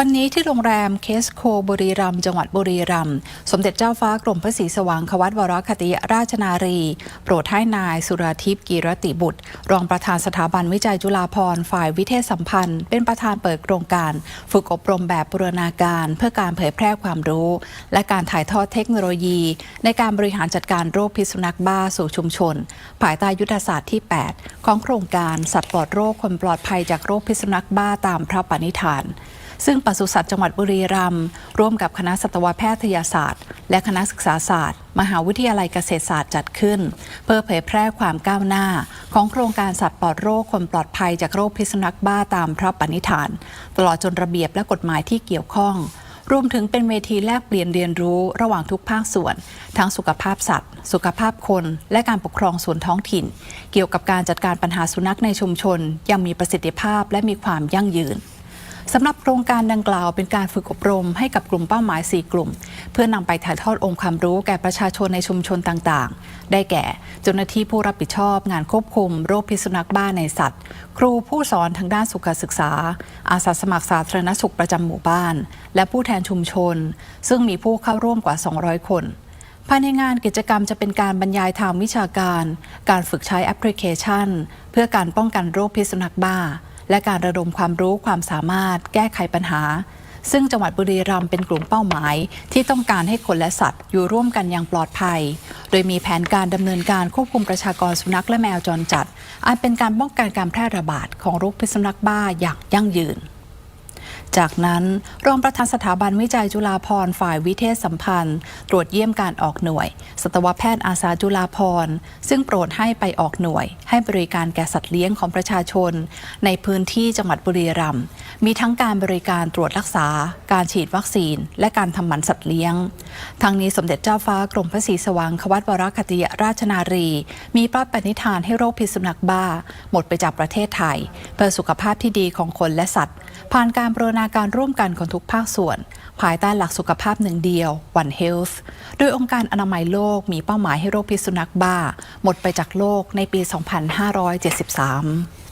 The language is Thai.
วันนี้ที่โรงแรมเคสโคบุรีรัมจังหวัดบุรีรัมย์สมเด็จเจ้าฟ้ากรมพระศรีสว่างควัตวรคติราชนารี โปรดให้นายสุรทิพย์กีรติบุตร รองประธานสถาบันวิจัยจุฬาภรณ์ฝ่ายวิเทศสัมพันธ์ เป็นประธานเปิดโครงการ ฝึกอบรมแบบบูรณาการ เพื่อการเผยแพร่ความรู้ และการถ่ายทอดเทคโนโลยี ในการบริหารจัดการโรคพิษสุนัขบ้าสู่ชุมชน ภายใต้ยุทธศาสตร์ที่ 8 ของโครงการสัตว์ปลอดโรคคนปลอดภัยจากโรคพิษสุนัขบ้าตามพระปณิธาน ซึ่งปศุสัตว์จังหวัดบุรีรัมย์ร่วมกับคณะสัตวแพทยศาสตร์ และคณะศึกษาศาสตร์ มหาวิทยาลัยเกษตรศาสตร์จัดขึ้น เพื่อเผยแพร่ความก้าวหน้า ของโครงการสัตว์ปลอดโรคคนปลอดภัยจากโรคพิษสุนัขบ้าตามพระปณิธาน ตลอดจนระเบียบและกฎหมายที่เกี่ยวข้องรวมถึงเป็นเวทีแลกเปลี่ยนเรียนรู้ระหว่างทุกภาคส่วน ทั้งสุขภาพสัตว์ สุขภาพคน และการปกครองส่วนท้องถิ่น เกี่ยวกับการจัดการปัญหาสุนัขในชุมชนยังมีประสิทธิภาพและมีความยั่งยืน สำหรับโครงการดังกล่าวเป็นการฝึกอบรมให้กับกลุ่มเป้าหมาย 4 กลุ่ม เพื่อนำไปถ่ายทอดองค์ความรู้แก่ประชาชนในชุมชนต่างๆ ได้แก่เจ้าหน้าที่ผู้รับผิดชอบ งานควบคุม โรคพิษสุนัขบ้าในสัตว์ ครูผู้สอนทางด้านสุขศึกษา อาสาสมัครสาธารณสุขประจำหมู่บ้าน และผู้แทนชุมชน ซึ่งมีผู้เข้าร่วมกว่า 200 คนภายในงานกิจกรรมจะเป็นการบรรยายทางวิชาการ การฝึกใช้แอปพลิเคชัน เพื่อการป้องกันโรคพิษสุนัขบ้า และการระดมความรู้ความสามารถ แก้ไขปัญหา ซึ่งจังหวัดบุรีรัมย์เป็นกลุ่มเป้าหมาย ที่ต้องการให้คนและสัตว์อยู่ร่วมกันอย่างปลอดภัย โดยมีแผนการดำเนินการควบคุมประชากรสุนัขและแมวจรจัดอันเป็นการป้องกันการแพร่ระบาดของโรคพิษสุนัขบ้าอย่างยั่งยืน จากนั้นรองประธานสถาบันวิจัยจุฬาภร์ฝ่ายวิเทศสัมพันธ์ ตรวจเยี่ยมการออกหน่วย สัตวแพทย์อาสาจุฬาภร์ซึ่งโปรดให้ไปออกหน่วย ให้บริการแก่สัตว์เลี้ยงของประชาชน ในพื้นที่จังหวัดบุรีรัมย์มีทั้งการบริการตรวจรักษา การฉีดวัคซีน และการทำหมันสัตว์เลี้ยง ทั้งนี้สมเด็จเจ้าฟ้ากรมพระศรีสว่างควัตวรคติราชนารี มีพระปณิธานให้โรคพิษสุนัขบ้า หมดไปจากประเทศไทย เพื่อสุขภาพที่ดีของคนและสัตว์ ผ่านการบรนาการร่วมกันของทุกภาคส่วน ภายใต้หลักสุขภาพหนึ่งเดียว One Health โดยองค์การอนามัยโลกมีเป้าหมายให้โรคพิษสุนัขบ้า หมดไปจากโลกในปี 2573